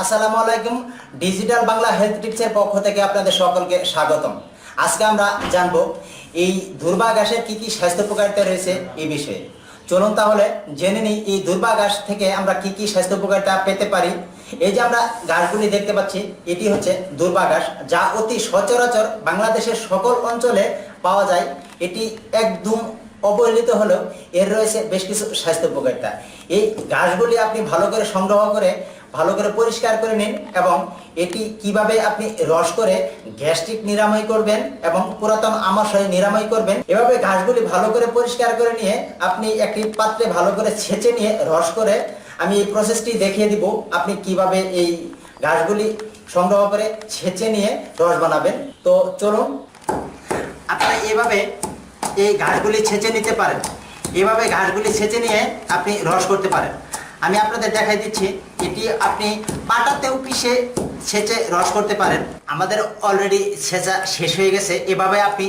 আসসালামু আলাইকুম। Digital Bangla health টিপসের পক্ষ থেকে আপনাদের সকলকে স্বাগতম। আজকে আমরা জানব এই দুর্বা ঘাসের কি কি স্বাস্থ্য উপকারিতা রয়েছে এই বিষয়ে। চলুন তাহলে জেনে নিই এই দুর্বা থেকে আমরা কি কি স্বাস্থ্য উপকারিতা পেতে পারি। এই যে আমরা গাছগুলি দেখতে পাচ্ছি, এটি হচ্ছে দুর্বা ঘাস যা অতি সচরাচর বাংলাদেশের সকল অঞ্চলে পাওয়া যায়। এটি একদম অবহেলিত হলেও এর রয়েছে বেশ কিছু স্বাস্থ্য উপকারিতা। এই ঘাসগুলি আপনি ভালো করে সংগ্রহ করে ভালো করে পরিষ্কার করে নিন এবং এটি কীভাবে আপনি রস করে গ্যাস্ট্রিক নিরাময় করবেন এবং পুরাতন আমাশয় নিরাময় করবেন, এভাবে ঘাসগুলি ভালো করে পরিষ্কার করে নিয়ে আপনি একটি পাত্রে ভালো করে ছেঁচে নিয়ে রস করে আমি এই প্রসেসটি দেখিয়ে দিব আপনি কীভাবে এই ঘাসগুলি সংগ্রহ করে ছেঁচে নিয়ে রস বানাবেন। তো চলুন, আপনারা এভাবে এই ঘাসগুলি ছেঁচে নিতে পারেন। এভাবে ঘাসগুলি ছেঁচে নিয়ে আপনি রস করতে পারেন। আমি আপনাদের দেখাই দিচ্ছি, এটি আপনি পাটাতেও পিষে ছেঁচে রস করতে পারেন। আমাদের অলরেডি ছেঁচা শেষ হয়ে গেছে, এভাবে আপনি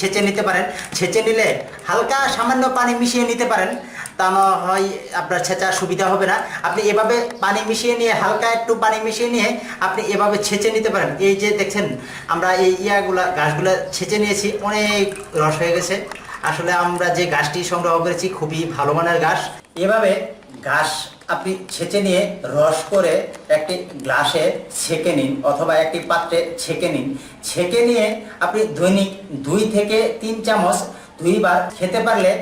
ছেঁচে নিতে পারেন। ছেঁচে নিলে হালকা সামান্য পানি মিশিয়ে নিতে পারেন, তা না হয় আপনার ছেঁচা সুবিধা হবে না। আপনি এভাবে পানি মিশিয়ে নিয়ে, হালকা একটু পানি মিশিয়ে নিয়ে আপনি এভাবে ছেঁচে নিতে পারেন। এই যে দেখছেন, আমরা এই ইয়াগুলা গাছগুলা ছেঁচে নিয়েছি, অনেক রস হয়ে গেছে। আসলে আমরা যে গাছটি সংগ্রহ করেছি, খুবই ভালো মানের গাছ। এভাবে ঘাস আপনি ছেঁচে নিয়ে রস করে একটি গ্লাসে ছেঁকে নিন অথবা একটি পাত্রে ছেঁকে নিন। ছেঁকে নিয়ে আপনি দৈনিক দুই থেকে তিন চামচ দুইবার খেতে পারলে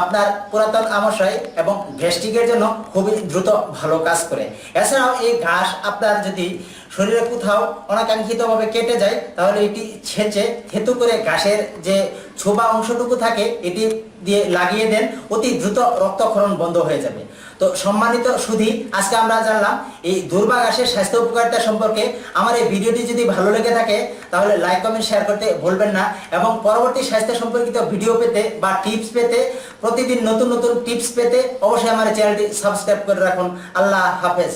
আপনার পুরাতন আমাশয় এবং গ্যাস্ট্রিকের জন্য খুবই দ্রুত ভালো কাজ করে। এছাড়াও এই ঘাস আপনার যদি শরীরে কোথাও অনাকাঙ্ক্ষিতভাবে কেটে যায়, তাহলে এটি ছেঁচে থেতু করে ঘাসের যে ছোবা অংশটুকু থাকে, এটি দিয়ে লাগিয়ে দেন, অতি দ্রুত রক্তক্ষরণ বন্ধ হয়ে যাবে। তো সম্মানিত সুধী, আজকে আমরা জানলাম, এই দুর্বা স্বাস্থ্য উপকারিতা সম্পর্কে আমার এই ভিডিওটি যদি ভালো লেগে থাকে, তাহলে লাইক কমেন্ট শেয়ার করতে ভুলবেন না এবং পরবর্তী স্বাস্থ্য সম্পর্কিত ভিডিও পেতে বা টিপস পেতে, প্রতিদিন নতুন নতুন টিপস পেতে অবশ্যই আমার চ্যানেলটি সাবস্ক্রাইব করে রাখুন। আল্লাহ হাফেজ।